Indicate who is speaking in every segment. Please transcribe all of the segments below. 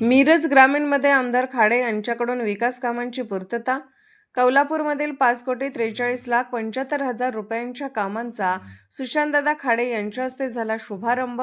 Speaker 1: मिरज ग्रामीणमध्ये आमदार खाडे यांच्याकडून विकास कामांची पूर्तता. कौलापूरमधील पाच कोटी त्रेचाळीस लाख पंच्याहत्तर हजार रुपयांच्या कामांचा सुशांतदादा खाडे यांच्या हस्ते झाला शुभारंभ.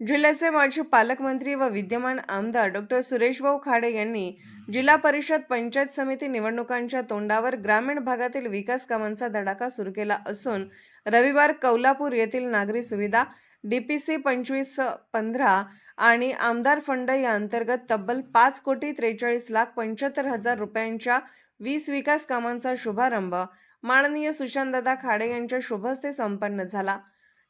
Speaker 1: जिल्ह्याचे माजी पालकमंत्री व विद्यमान आमदार डॉक्टर सुरेशभाऊ खाडे यांनी जिल्हा परिषद पंचायत समिती निवडणुकांच्या तोंडावर ग्रामीण भागातील विकास कामांचा धडाका सुरू केला असून रविवार कौलापूर येथील नागरी सुविधा डी पी सी पंचवीस पंधरा आणि आमदार फंड या अंतर्गत तब्बल पाच कोटी त्रेचाळीस लाख पंच्याहत्तर हजार रुपयांच्या वीस विकास कामांचा शुभारंभ माननीय सुशांतदादा खाडे यांच्या शुभस्ते संपन्न झाला.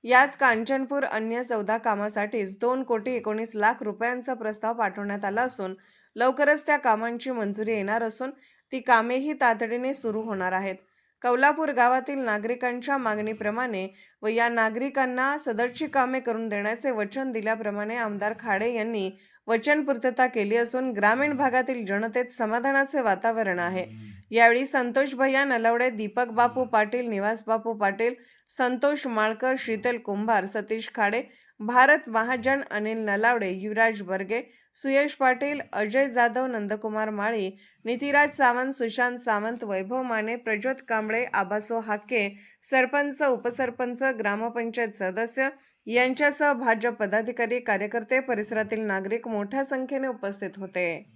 Speaker 1: याच कांचनपूर अन्य चौदा कामासाठीच दोन कोटी एकोणीस लाख रुपयांचा प्रस्ताव पाठवण्यात आला असून लवकरच त्या कामांची मंजुरी येणार असून ती कामेही तातडीने सुरू होणार आहेत. कौलापूर गावातील नागरिकांच्या मागणीप्रमाणे व या नागरिकांना सदरची कामे करून देण्याचे वचन दिल्याप्रमाणे आमदार खाडे यांनी वचनपूर्तता केली असून ग्रामीण भागातील जनतेत समाधानाचे वातावरण आहे. यावेळी संतोष भैया नलवडे दीपक बापू पाटील निवास बापू पाटील संतोष माळकर शीतल कुंभार सतीश खाडे भारत महाजन अनिल नलावडे युवराज बर्गे सुयश पाटील अजय जाधव नंदकुमार माळी नितिराज सावंत सुशांत सावंत वैभव माने प्रज्योत कांबळे आबासो हाके सरपंच उपसरपंच ग्रामपंचायत सदस्य यांच्यासह भाजप पदाधिकारी कार्यकर्ते परिसरातील नागरिक मोठ्या संख्येने उपस्थित होते.